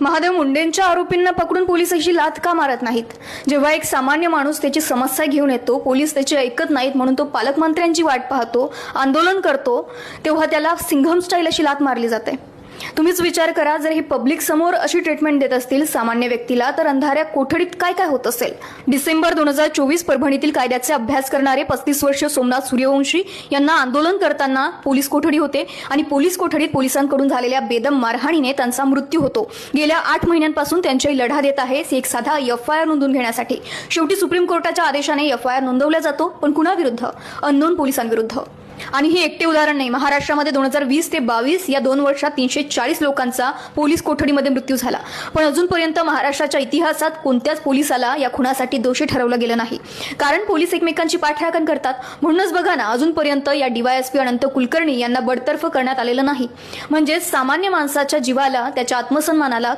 महादेव मुंडेंच्या आरोपींना पकडून पोलीस अशी लात का मारत नाहीत? जेव्हा एक सामान्य माणूस त्याची समस्या घेऊन येतो पोलीस त्याची ऐकत नाहीत म्हणून तो पालकमंत्र्यांची वाट पाहतो आंदोलन करतो तेव्हा त्याला सिंघम स्टाईल अशी लात मारली जाते. तुम्हीच विचार करा जर हे पब्लिक समोर अशी ट्रीटमेंट देत असतील सामान्य व्यक्तीला तर अंधाऱ्या कोठडीत काय काय होत असेल? डिसेंबर दोन हजार चोवीस परभणीतील कायद्याचे अभ्यास करणारे पस्तीस वर्ष सोमनाथ सूर्यवंशी यांना आंदोलन करताना पोलीस कोठडी होते आणि पोलीस कोठडीत पोलिसांकडून झालेल्या बेदम मारहाणीने त्यांचा मृत्यू होतो. गेल्या आठ महिन्यांपासून त्यांच्याही लढा देत आहे एक साधा एफ आय आर नोंदून घेण्यासाठी. शेवटी सुप्रीम कोर्टाच्या आदेशाने एफ आय आर नोंदवला जातो पण कुणाविरुद्ध? अननोन पोलिसांविरुद्ध. आणि हे एकटे उदाहरण नाही. महाराष्ट्रामध्ये दोन हजार वीस ते बावीस या दोन वर्षात तीनशे चाळीस लोकांचा पोलीस कोठडीमध्ये मृत्यू झाला. पण अजूनपर्यंत महाराष्ट्राच्या इतिहासात कोणत्याच पोलिसाला या खुनासाठी दोषी ठरवलं गेलं नाही. कारण पोलीस एकमेकांची पाठराखण करतात. म्हणूनच बघा ना अजूनपर्यंत या डीवायएसपी अनंत कुलकर्णी यांना बडतर्फ करण्यात आलेलं नाही. म्हणजेच सामान्य माणसाच्या जीवाला त्याच्या आत्मसन्मानाला